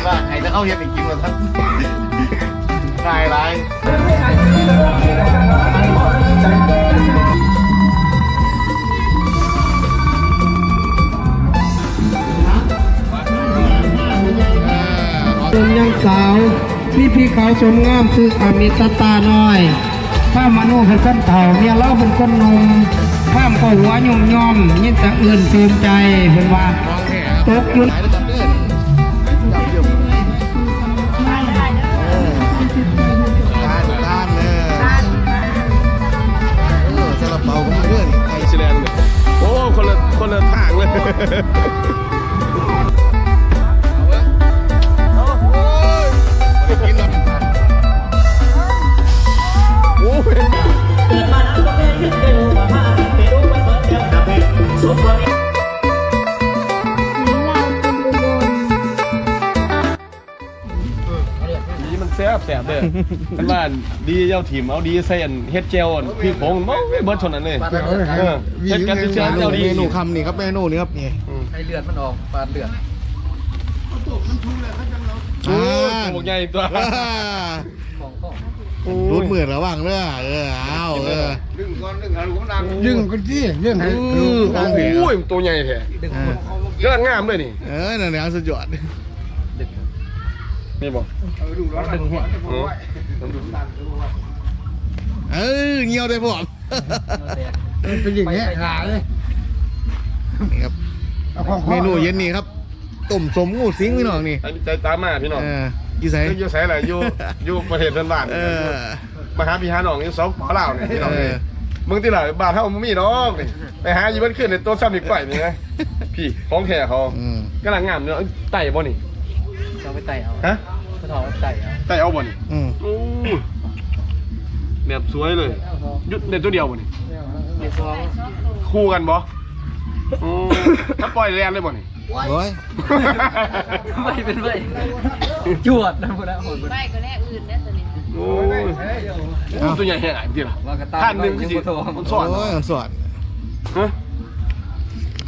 นว่าไอ้ถ้าเขาเฮ็ดให้กินว่าท่านง่ายหลายเออเป็นยังสาวพี่พี่เขาวสมงามคืออามิตตาน้อยข้ามนุเป็นคนเฒ่าเมียเล่าเป็นคนหนุ่มข้ามก็หัวย่อมย่อมยิ่งจะอื่นภูมิใจเห็นว่าน้องแท้ตกอยู่ คนละทางเลย ท่านบ้านดีเจ้าถิ่มเอาดีใส่อันเฮ็ดเจลอันพี่ผงบ่เบิดชนนั้นเลยเออเฮ็ดกันเชื่อเจ้าดีเมนูคำนี่ครับเมนูนี่ครับนี่อืมให้เลือดมันออกปานเลือดโอ้ยตัวใหญ่ตัวอ่าของของรูดมือระวังเด้อเออเอาเออดึงกันที่เรื่องเอให้อโอ้ยตัวใหญ่แท้ดึงอ่ากำลังงามเลยนี่เออนั่นแหละสุดยอด นี่บ่ดึงหัวอืมเออเงียวได้พร้อมเป็นอย่างนี้ขาเลยนี่ครับเอาของเมนูเย็นนี่ครับต้มสมงูสิงพี่น้องนี่อันนี้ใจตามมาพี่น้องเอออยู่ไสอยู่ไสล่ะอยู่อยู่ประเทศเพื่อนบ้านเออมาหาพี่หาน้องอยู่สองปอลาวเนี่ยพี่น้องเออมึงที่หล่ะบ้านเฮาบ่มีน้องนี่ไปหาอยู่บ้านขึ้นในต้นซ้ำอีกก่อยนี่นะพี่ของแท้เขาอืมกำลังงามเนาะไต่บ่นี่เอาไปไต่เอาฮะ ไปถอดไต่เอาไต่เอาบ่นี่อืมโอ้แบบสวยเลยยุดเด็ดตัวเดียวบ่นี่เดี๋ยวซองคู่กันบ่โอ้ถ้าปล่อยแลนเลยบ่นี่ โอ้ยไม่เป็นไม่จวดนะพวกนั้นโหดไปก็แน่อื่นแน่ตัวนี้โอ้ยโอ้ตัวใหญ่แห่งจริงล่ะว่ะท่านหนึ่งคือสิมันสอนโอ้ยมันสอนฮะ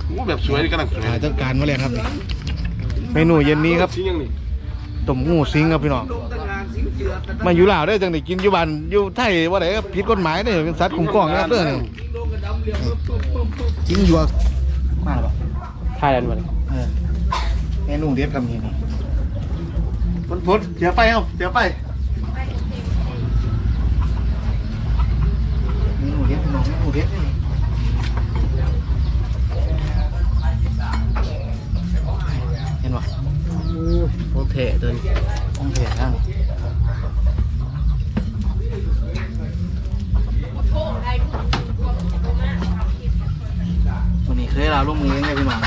โอ้แบบสวยกำลังสวยอ่าจัดการมาเลยครับนี่เมนูเย็นนี้ครับชิ้นยังนี่ ต้มงูสิงครับพี่น้องมาอยู่ลาวได้อจังได้กินอยู่บ้านอยู่ไทยว่าไหนก็ผิดกฎหมายเด้อเป็นสัตว์คุ้มครองนะครับเด้อนี่จริงอยู่มาหรอไทยแลนด์มาเลยเออเมนูเด็ดครับนี่นี่พุดพุดเสียไปครับเสียไปเมนูเด็ดพี่น้องเมนูเด็ดนี่เห็นปะ โอเคตัวนี้ต้องเผ็ดนะวันนี้เคยเราลงมือยังไงพี่หมา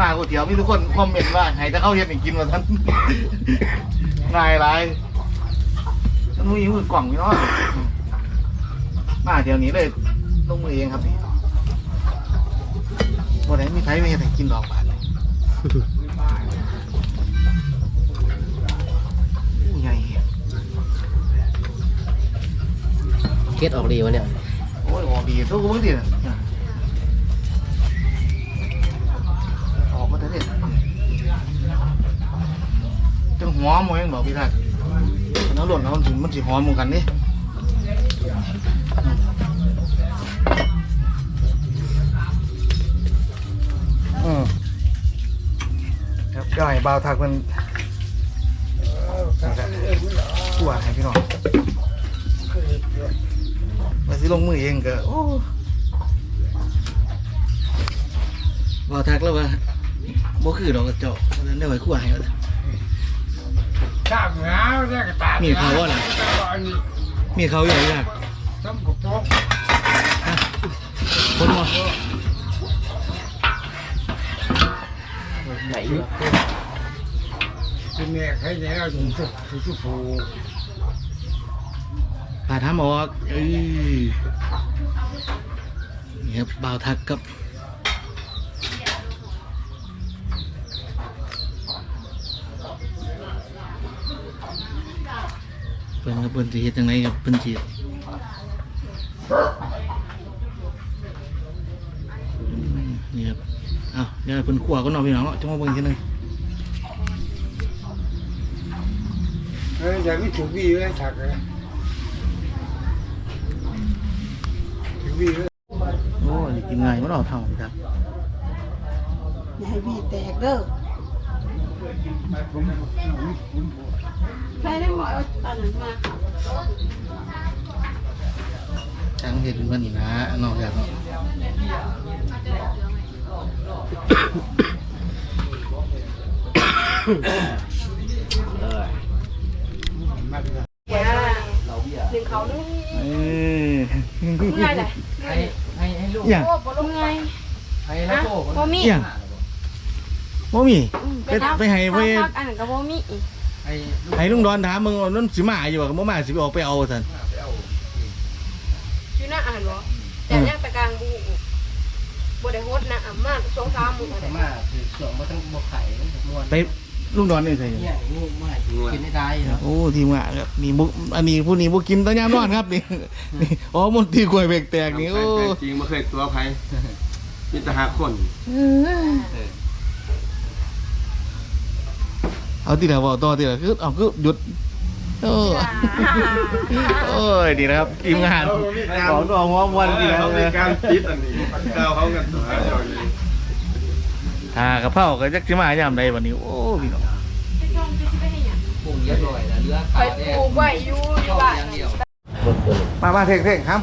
มาก๋วยเตี๋ยวมีทุกคนคอมเมนต์ว่าให้ถ้าเข้าเฮ็ดให้กินว่าท่านง่ายไรท่านมือมือกล่องพี่น้องมาเดี๋ยวนี้เลยลงมือเองครับนี่วันไหนมีใครไม่เฮ็ดให้กินดอกบาทเลยอู้ใหญ่ เก็ตออกดีวะเนี่ย โอ้ยออกดีสู้กูมึงดิน่ะออกมาเถอะเนี่ยจังหัวมวยบอกพี่ทักมันเอาหล่นเอามันสิมันสิหอมเหมือนกันนี่อืมครับก็ให้บ่าวทักมันตัวให้พี่น้อง มาสิลงมือเองก็โอ้บอทักแล้วว่าบ่คือดอกกระเจาะเพราะฉะนั้นได้ไว้คั่วให้แล้วข้าวหนาวเนี่ยกระตามีเขาว่าน่ะมีเขาอยู่ไหนล่ะต้มกระโปงคนบ่ไหนอยู่เป็นเนี่ยใครเนี่ยเราถึงสุถึงสุผู ผ่าทำออกเอ้ยนี่ครับบ่าวทักกับเพิ่นกับเพิ่นสิเฮ็ดจังไดกับเพิ่นสิอืมนี่ครับอ้าวเดี๋ยวเพิ่นคั่วก่อนเนพี่น้องเนาะจังมาเบิ่งทีนึงเอออย่างนี้ถูกวีเลยถักเลย โอ้ยกินไงมันเอาเท่าครับอย่าให้บีแตกเด้อใครได้หมอเอาอันนั้นมาช่างเห็ดมันนี่นะนอกจากเนาะหนึ่งเขานึ่งเออง่ายเลยให้ให้ให้ลูกอย่างโอ้บ่ลงไงให้แล้วโก้บ่มีอย่างบ่มีไปไปให้ไปพักอันนั้นก็บ่มีให้ลูกให้ลุงดอนถามมึงว่านั่นสิมาอยู่บ่บ่มาสิไปออกไปเอาซั่นอยู่หน้าอ่านบ่แต่ยังตะกลางบูบ่ได้โฮดนะอะมาสองสามมื้ออะไรมาคือส่วนมาตั้งบ่ไข่นวลไป ลุงดอนนี่ใส่เนี่ยงูไม่กินไม่ได้เนาะโอ้ทีมงานครับนี่บุอันนี้ผู้นี้บุกินตะยามนอนครับนี่นี่อ๋อมนตรีกล้วยเบรกแตกนี่โอ้จริงไม่เคยตัวไผมีแต่หาคนเอาทีละบอกต่อทีละคือเอาคือหยุดโอ้โอ้ยดีนะครับทีมงานของตัวหัววันดีแล้วเขาเลมียการปิดอันนี้ก้าวเขากันตัว เดียวนี้อ่ากระเพราก็จักสิมายามใดวันนี้ โอ้พี่น้องปรุงเยอะหน่อยนะเลือกไปปลูกไว้อยู่อยู่บ้านอย่างเดียวมามาเท่งเท่งครับ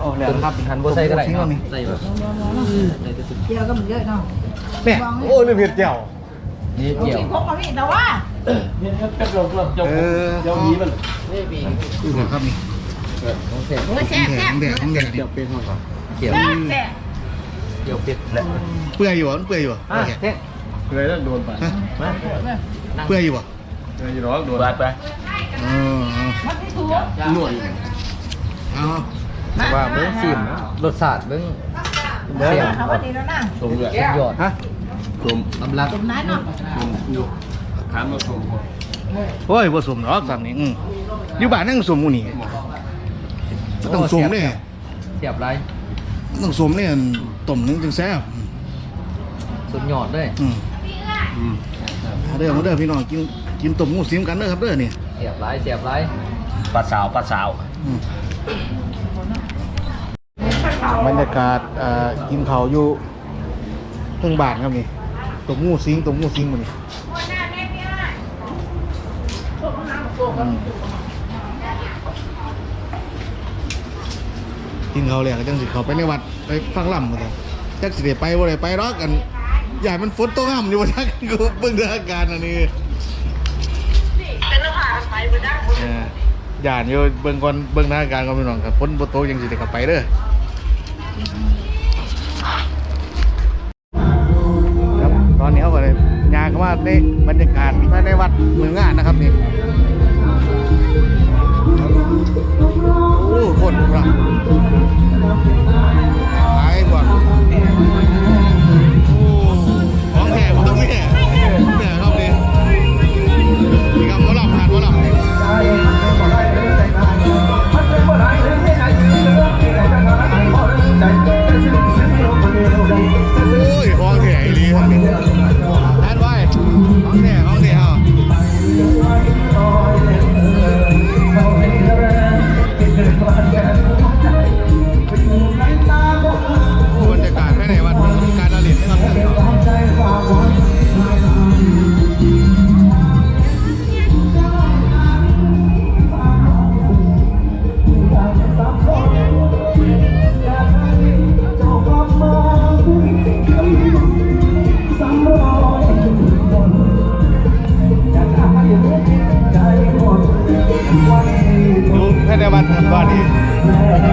โอ้แล้วครับทันบ่ใส่ก็ได้ทิ้งเนาะเอานี่ใส่แบบใส่กระสุนเดี๋ยวก็มันเยอะเนาะเนี่ยโอ้ลืมเห็ดเจียวนี่เกี่ยวพกมาพี่แต่ว่าเออเจ้านี้มันนี่ปีดูหัวครับนี่ของเสร็จโอ้ยแซ่บแดแซ่งบแดงของแดงเดี๋ยวเป็นห้องก่อนเกี่ยวแซ่บแซ่บ เกี่ยวเป็ดแหละเปื่อยอยู่อะมันเปื่อยอยู่อะโอเคเลยแล้วโดนไปฮะเปื่อยอยู่อะเลยร้องโดนไปอ๋อหน่วยเอาว่าเบิ้งซิมรสชาติเบิ้งเสียงชมเลยสุดยอดฮะชมลำลักชมอยู่ถามมาชมโอ้ยผสมเนาะสามนี้อืมอยู่บ้านนั่งสมหมูนี่ต้องสมเนี่ยเสียบไร ต้องสมเนี่ยต้มนึงจึงแซ่บสุดยอดเลยอืมอืมมาเด้อมาเด้อพี่น้องกินกินต้มหมูซิมกันเด้อครับเด้อนี่เสียบไรเสียบไรปลาสาวปลาสาวอืมบรรยากาศเอ่อกินข้าวอยู่เพิ่งบ้านครับนี่ต้มหมูซิงต้มหมูซิงมื้อนี้อืม กินข้าวแล้วก็จังสิเข้าไปในวัดไปฟังลำหมดเลยจักสิได้ไปบ่ได้ไปหรอกกันอย่าให้มันฝนตกห่ำอยู่บ่ทักกูเบิ่งเรื่องอาการอันนี้เออย่านอยู่เบิ่งก่อนเบิ่งหน้าการก่อนพี่น้องครับฝนบ่ตกยังสิได้เข้าไปเด้อครับตอนนี้เขาก็เลยยางเข้ามาในบรรยากาศภายในวัดเมืองงานนะครับนี่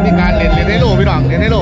มีการเล่นเล่นให้โลพี่น้องเล่นให้โล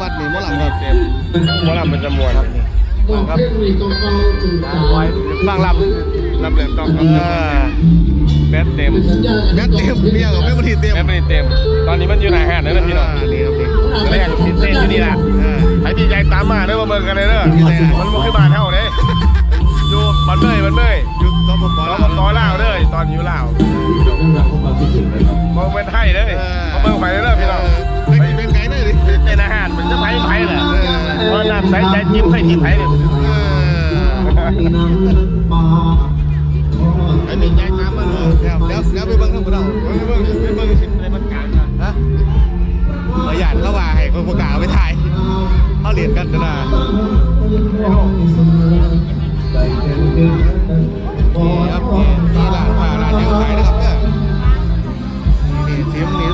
วัดนี่หมอลำครับมหมอลำเป็นจำนวนครับนี่ครับบางลำรับเรื่องต้องเออแบตเต็มแม่เต็มเมียกับแม่บดีเต็มแบตไม่ได้เต็ม ตอนนี้มันอยู่ในห้างนั่นนะพี่น้องนี่ครับนี่แรกสิเต้นอยู่นี่แหละเออไอ้พี่ใหญ่ตามมาเด้อมาเบิ่งกันเลยเด้อที่ไหนมันบ่คือบ้านเฮาเด้อยู่บ้านเมยบ้านเมยหยุดสปปเราลาวมาต่อลาวเด้อตอนอยู่ลาวมองเป็นไทยเด้อมาเบิ่งไปเด้อพี่น้อง ได้ดิเป็นอาหารมันจะไผไผแหละเพราะน้ำใสใจจิ้มใส่กินไผเนี่ยไอ้หนึ่งยายน้ำมาเลยเดี๋ยวเดี๋ยวเดี๋ยวไปเบิ่งข้างบนเราเบิ่งเบิ่งเบิ่งสิในบรรยากาศนะฮะประหยัดเขาว่าให้คนประกาศไปถ่ายเขาเรียนกันนะนี่ครับนี่นี่ร้านค้าร้านยังขายนะครับเนี่ยนี่ซิมนี่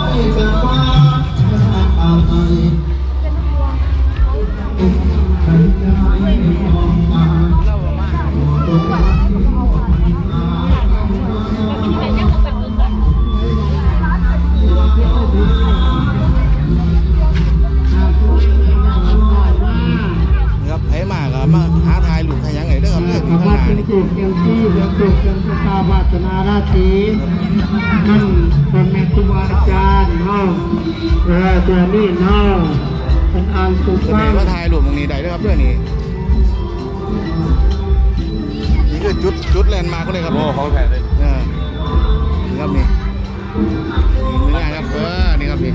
งจุดเกียงสตาบาสนาราศีนั่นเป็นแม่ครูบาอาจารย์เนาะเออตัวนี้เนาะเป็นอ่านสุจะภามีพมาถ่ายรูปตรงนี้ได้เด้อครับเด้อนี่นี่คือจุดจุดแลนด์มาร์กเลยครับโอ้ของแท้เลยเออนี่ครับนี่นี่ง่ายครับเออนี่ครับนี่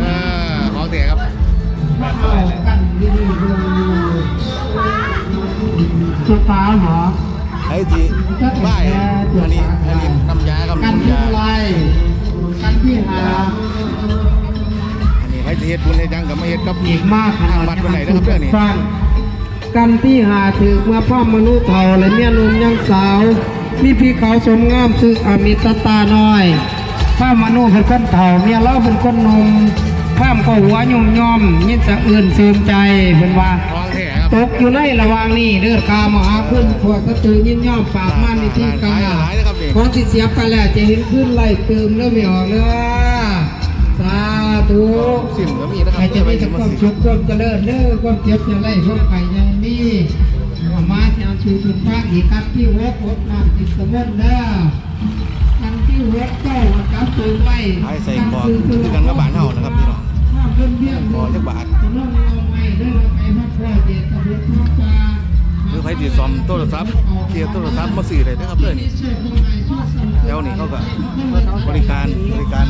เออของเสียครับสุภา เหรอไอ้จีบ้ายอันนี้อันนี้น้ำยาครับกันน้ำที่ยาอะไรกันที่หาอันนี้ไอ้จีเฮ็ดบุญให้จังกับมาเฮ็ดกับอีกมากขทางนาดวัดวันไหนนะครับเด้อนี่ฟังกันที่หาถือเมื่อพ่อมนุษย์เฒ่าและเมียหนุ่มยังสาวมีพี่เขาสมงามซึ่งอมิตตาน้อยพ่อมนุษย์เป็นคนเฒ่าเมียเราเป็นคนหนุ่มพ่ามก็หัวยุ่มย่อมยินสะอื่นซึมใจเป็นว่าของแท้ครับ ตกอยู่ในระหว่างนี้เลือดกามหาขึ้นพวกสตือยินย่อมปากมันในที่กาหลายหลายนะครับนี่ของที่เสียไปแล้วจะเห็นขึ้นไล่เติมแล้วไม่ออกเลยสาธุสิมก็มีนะครับใครจะมีแต่ความสุขความเจริญเด้อความเจ็บจะไล่ความไข่ยังมีว่ามาที่เอาชูชุนภาคอีกครับที่หัวโคตรน้ำติดสมุนเด้อกันที่หัวเจ้ากับตัวไว้ไอ้ใส่กรอบคือกันกับบ้านเฮานะครับพี่น้องข้าวเพิ่มเบี้ยกรอบจักบาทจะลงลงไม่เด้อไปพักผ่อนเด็ดตะลุกนอกจา หรือใครสิซ่อมโทรศัพท์เทียบโทรศัพท์มาซื้อได้นะครับเด้อนี่แล้วนี่เขาก็บริการบริการ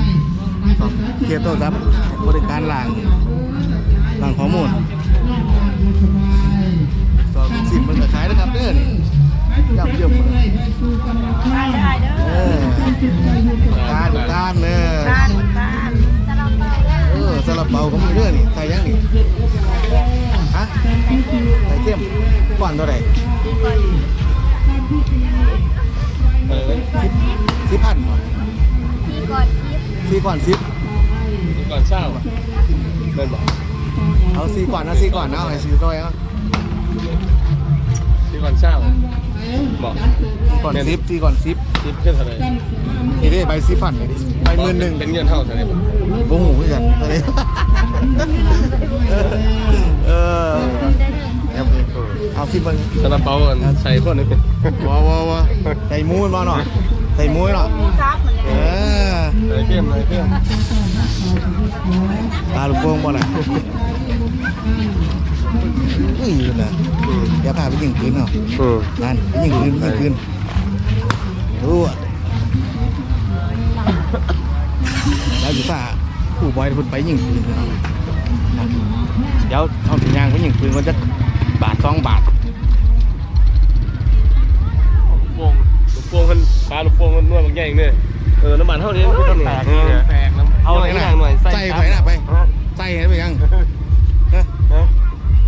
ซ่อมเทียบโทรศัพท์บริการล้างล้างข้อมูลซ่อมสิมมันก็ขายนะครับเด้อนี่ย่ำเยี่ยมเลยได้ได้เด้อเออการการเนอบ้านบ้านจะเราไปเด้อเออซาลาเปาก็มีเด้อนี่ใส่ยังนี่ ฮะใส่เข้มก่อนเท่าไหร่เออสิบพันเหรอที่ก่อนทิพย์สี่ก่อนสิบก่อนเช้าเดินบอกเอาสี่ก่อนนะสี่ก่อนนะเอาไอ้สี่ร้อยเอาที่ก่อนเช้าบอกก่อนสิบสี่ก่อนสิบทิปแค่เท่าไหร่นี่ได้ใบสิบพันเลยดิใบหมื่นหนึ่งเป็นเงินเท่าเท่าไหร่บ่โอ้โหเหมือนกันอะไร เออครับเอาสิบมันซาลาเปาอันใส่คนนึงว้าวว้าวว้าวใส่หมูมาหน่อยใส่หมูหน่อยซับเหมือนเอกันอใส่เข้มใส่เข้มตาลูกโป่งบ่ล่ะอุ้ยนะเดี๋ยวพาไปยิงปืนเนาะอืมนั่นไปยิงปืนไปยิงปืนรู้อะแล้วอยู่ฝ่า ผู้บอยคนไปยิงปืนเนาะเดี๋ยวทำสัญญาณไปยิงปืนก็จะบาทสองบาทลูกโป่งลูกโป่งมันปลาลูกโป่งมันนวดบางแง่งเนี่ยเออน้ำมันเท่านี้มันก็แตกแตกน้ำเอาไหนล่ะหน่อยใส่ไปน่ะไปใส่ให้ไปยังฮะ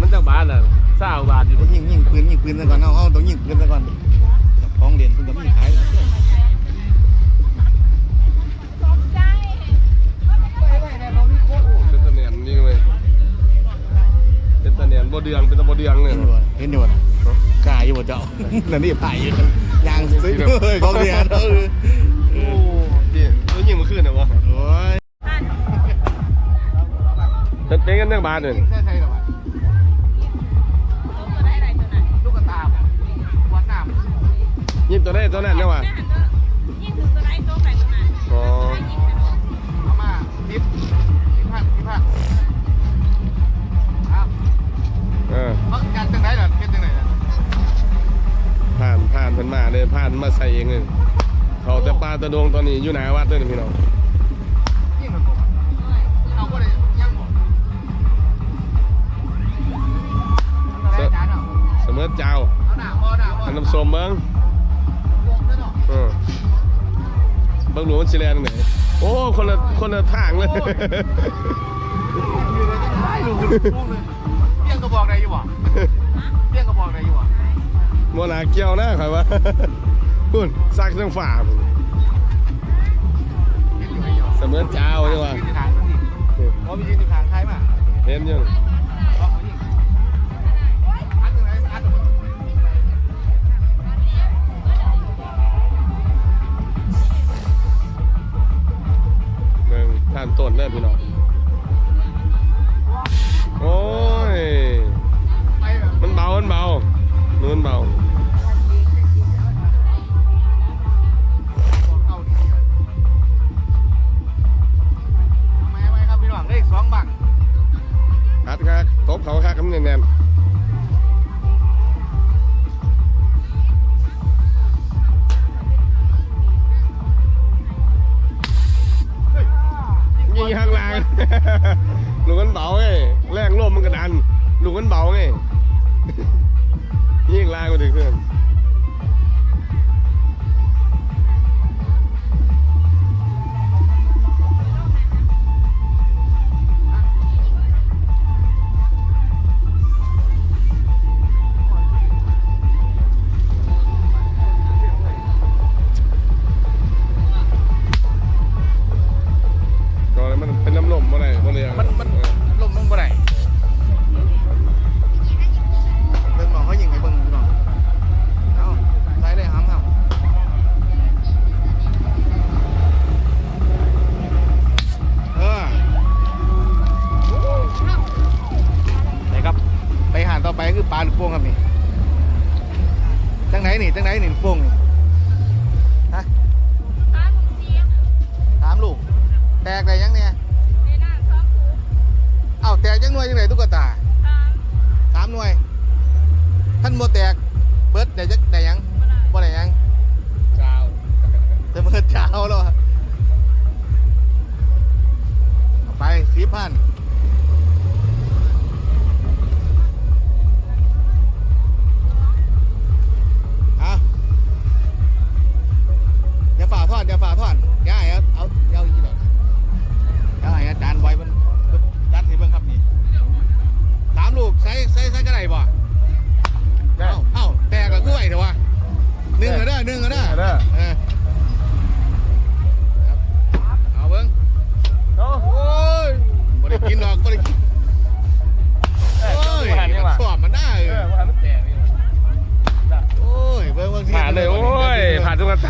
มันจากบ้านอะเศร้าบาทอยู่ไปยิงยิงปืนยิงปืนซะก่อนเอาเอาต้องยิงปืนซะก่อนจับของเหรียญปืนกับมีขายันอยู่นะกายอยู่บนเจ้านั่นนี่ผ่ายอยู่ยางซื้อเลยของเรียร์โอ้เดี๋ยวแล้วยิงมาขึ้นนะวะโอ้ยจะเต้นกันเรื่องบ้านเลยยิงตัวไหนตัวนั้นเนี่ยวะยิงถึงตัวได้ตัวไหนตัวนั้นอ๋อเอมาทิปทิพันทิพันเออเขาการจังไรเหรอ ผ่านเพิ่นมาเลยผ่านมาใส่เองเลยเขาแต่ปลาตะดงตอนนี้อยู่หนาวัดเด้อนี่พี่น้องเสมอเจ้าอันน้ำส้มเบิ่งเบิ่งหลวงมันสิแลนจังไดโอ้คนละคนละทางเลยเบี้ยงกระบอกใดอยู่วะเปี้ยงกระบอกใดอยู่วะ บ่น่าเกี่ยวนะข่อยว่าพุ่นซักจังฝ่าพุ่นเห็นอยู่ไหนอยู่เสมอเจ้าจังว่ายืนอยู่ทางนั้นดิเพราะมียืนอยู่ทางท้ายมาเห็นยังล็อกไว้นี่อัดตรงไหนอัดตรงไหนเบิ่งท่านต้นเด้อพี่น้อง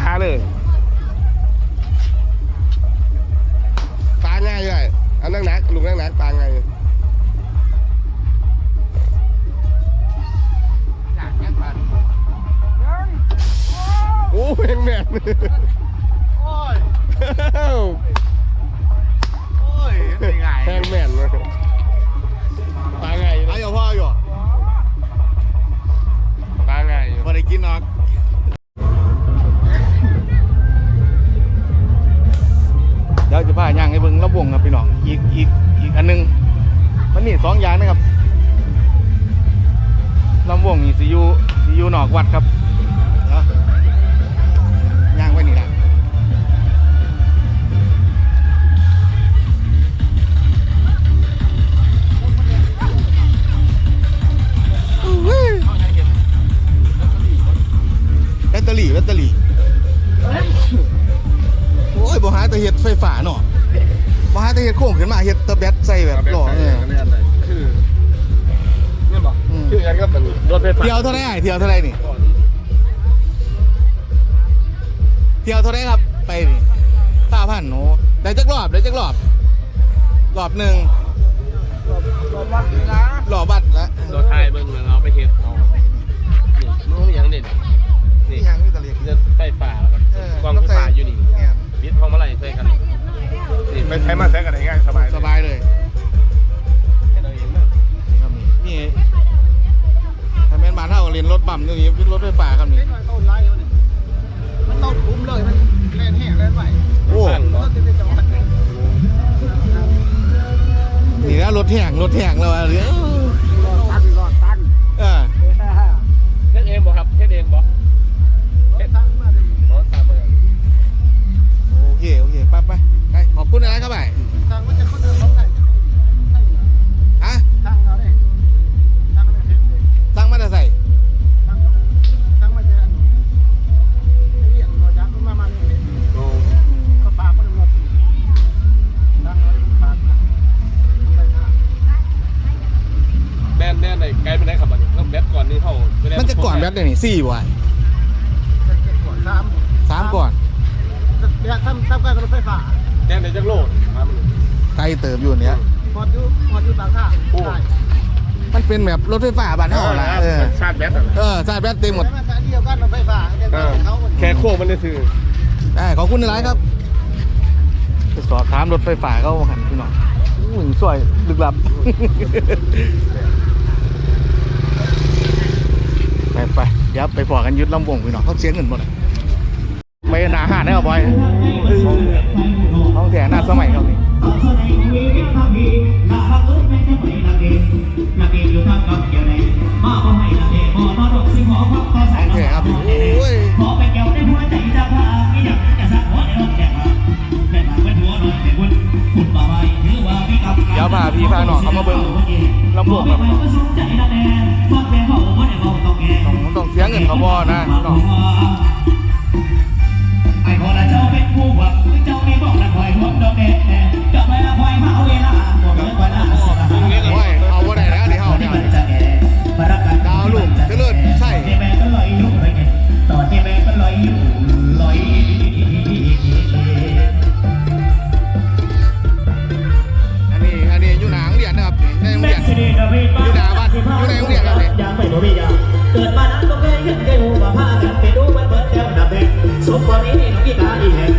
านทุกตาเลยปลาง่ายด้วยอันนั่งนักลุงนั่งนักปลาง่ายอยากยัดปลาโอ้ยแม่นโอ้ยโอ้ยมันง่ายแห้งแม่นเลยปลาง่ายอยู่เอาอยู่พ่ออยู่ปลาง่ายอยู่ได้กินหรอก ยวจะพาย่างให้เบิ้งระวงครับพี่น้องอีกอีกอีกอันหนึงมันมีสองอย่างนะครับลำวงนี่สิยูสิยูนอกวัดครับ เที่ยวเท่าไหร่เที่ยวเท่าไหร่นี่ เที่ยวเท่าไหรครับ ไปนี่ห้าพันโอ้ได้จักรอบได้จักรอบ รอบหนึ่งหล่อบัตรแล้วเราทายเบิ่งแล้วเอาไปเฮ็ดเอานี่มันมีหยังเด็ดนี่นี่ยังนี่ตะเลียกจะไฟฟ้าแล้วก็กล้องไฟฟ้าอยู่นี่เนี่ยบิดพวงมาลัยใส่กันนี่ไปใช้มาใช้กันได้ง่ายสบายสบายเลย บ้านเท่ากับเรียนรถบั่มนี่เป็นรถไฟฟ้าครับนี่มันต้องคุ้มเลยมันเล่นแห้งเล่นไหวโอ้สั่งบ่ติดจังหวัดนี่แล้วรถแห้งรถแห้งแล้วอะเดี๋ยวตันรอดตันเออเฮ็ดเองบ่ครับเฮ็ดเองบ่เฮ็ดตั้งมาเลยบ่ตามมาโอเคโอเคไปไปไปขอบคุณอะไรครับไปตั้งมันจะเขาเดิน กลไปไหนครับบัดนี้เริ่มแบตก่อนนี่เฮาไปได้มันจะก่อนแบตเลยนี่สี่บ่ายจะเก็บก่อนสามสามก่อนเนี่ยทำทำการรถไฟฟ้าแน่นได้จักโลดมามันไกลเติบอยู่เนี้ยพอดอยู่พอดอยู่บางท่าใช่มันเป็นแบบรถไฟฟ้าบ้านเท่าละเออชาร์จแบตอะเออชาร์จแบตเต็มหมดแล้วมันเดียวกันรถไฟฟ้าเดียวเอกันอเขาแค่โค้งมันได้ซื้อได้ขอบคุณอะไรครับไปสอบถามรถไฟฟ้าเขาหันพี่น้องอู้ยสวยลึกลับ ไปเดี๋ยวไปพอกันยึดลำวงพี่น้องเขาเสียเงินหมดไปหนาหาดได้เอาบอยห้องแถหน้าสมัยเขานี่ย วอนเขาบ่นะน้อง กิดมานั้นก็เคยเห็นเคยหูว่าพากันไปดูมันเบิดแล้วดับแดงสมความนี้น้องกีตาอีแห่ง